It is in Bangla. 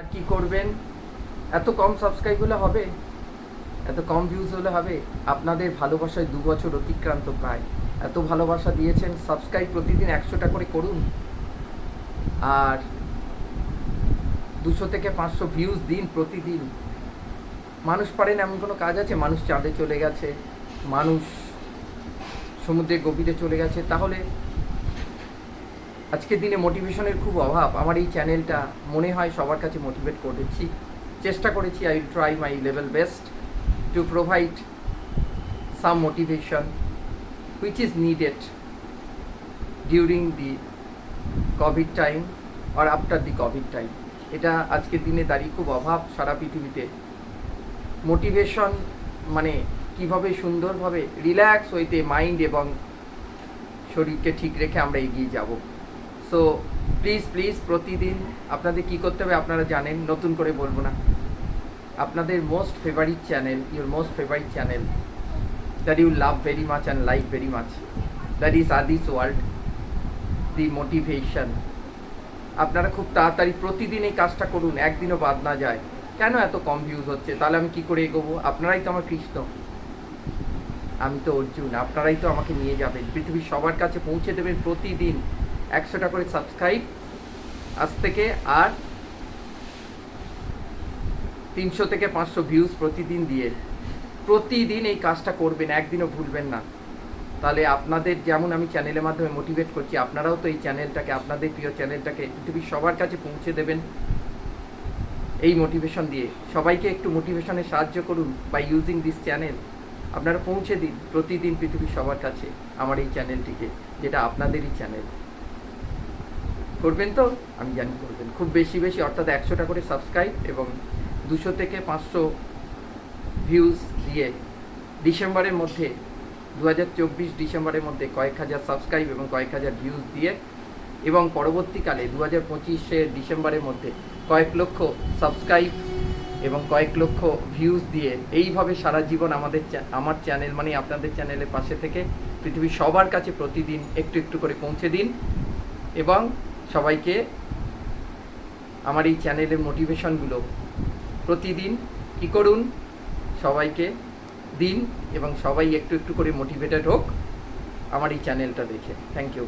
আর কি করবেন? এত কম সাবস্ক্রাইব হলে হবে? এত কম ভিউজ হলে হবে? আপনাদের ভালোবাসায় দু বছর অতিক্রান্ত প্রায়। এত ভালোবাসা দিয়েছেন সাবস্ক্রাইব প্রতিদিন একশোটা করে করুন। আর দুশো থেকে পাঁচশো ভিউজ দিন প্রতিদিন। মানুষ পারেন, এমন কোনো কাজ আছে? মানুষ চাঁদে চলে গেছে, মানুষ সমুদ্রে গভীরে চলে গেছে। তাহলে আজকের দিনে মোটিভেশনের খুব অভাব। আমার এই চ্যানেলটা মনে হয় সবার কাছে মোটিভেট করেছি। চেষ্টা করেছি I will try my level best to provide some motivation which is needed during the covid time R after the Covid time এটা আজকের দিনে দাঁড়িয়ে খুব অভাব সারা পৃথিবীতে। মোটিভেশন মানে কীভাবে সুন্দরভাবে রিল্যাক্স হইতে মাইন্ড এবং শরীরকে ঠিক রেখে আমরা এগিয়ে যাব। সো প্লিজ প্লিজ প্রতিদিন আপনাদের কি করতে হবে আপনারা জানেন, নতুন করে বলব না। আপনাদের most favourite channel your most favourite channel that you love very much and like very much that is Adi's world the motivation আপনারা খুব তাড়াতাড়ি প্রতিদিন এই কাজটা করুন, একদিনও বাদ না যায়। কেন এত কম ভিউজ হচ্ছে? তাহলে আমি কি করে এগোবো? আপনারাই তো আমার কৃষ্ণ। আমি তো অর্জুন, আপনারাই তো আমাকে নিয়ে যাবেন। পৃথিবীর সবার কাছে পৌঁছে দেবেন প্রতিদিন। একশোটা করে সাবস্ক্রাইব আজ থেকে আর তিনশো থেকে পাঁচশো ভিউজ প্রতিদিন দিয়ে প্রতিদিন এই কাজটা করবেন, একদিনও ভুলবেন না। তাহলে আপনাদের যেমন আমি চ্যানেলের মাধ্যমে মোটিভেট করছি, আপনারাও তো এই চ্যানেলটাকে আপনাদের প্রিয় চ্যানেলটাকে পৃথিবীর সবার কাছে পৌঁছে দেবেন। এই মোটিভেশন দিয়ে। সবাইকে একটু মোটিভেশনে সাহায্য করুন বাই ইউজিং দিস চ্যানেল আপনারা পৌঁছে দিন প্রতিদিন পৃথিবীর সবার কাছে আমার এই চ্যানেলটিকে যেটা আপনাদেরই চ্যানেল করবেন তো? আমি জানি করবেন। খুব বেশি বেশি, অর্থাৎ একশোটা করে সাবস্ক্রাইব এবং দুশো থেকে পাঁচশো ভিউজ দিয়ে ডিসেম্বরের মধ্যে দু হাজার চব্বিশ ডিসেম্বরের মধ্যে কয়েক হাজার সাবস্ক্রাইব এবং কয়েক হাজার ভিউজ দিয়ে এবং পরবর্তীকালে দু হাজার পঁচিশের ডিসেম্বরের মধ্যে কয়েক লক্ষ সাবস্ক্রাইব এবং কয়েক লক্ষ ভিউজ দিয়ে এইভাবে সারা জীবন আমাদের আমার চ্যানেল মানে আপনাদের চ্যানেলের পাশে থেকে পৃথিবীর সবার কাছে প্রতিদিন একটু একটু করে পৌঁছে দিন এবং সবাইকে আমার এই চ্যানেলের মোটিভেশনগুলো প্রতিদিন কী করুন? সবাইকে দিন এবং সবাই একটু একটু করে মোটিভেটেড হোক আমার এই চ্যানেলটা দেখে। Thank you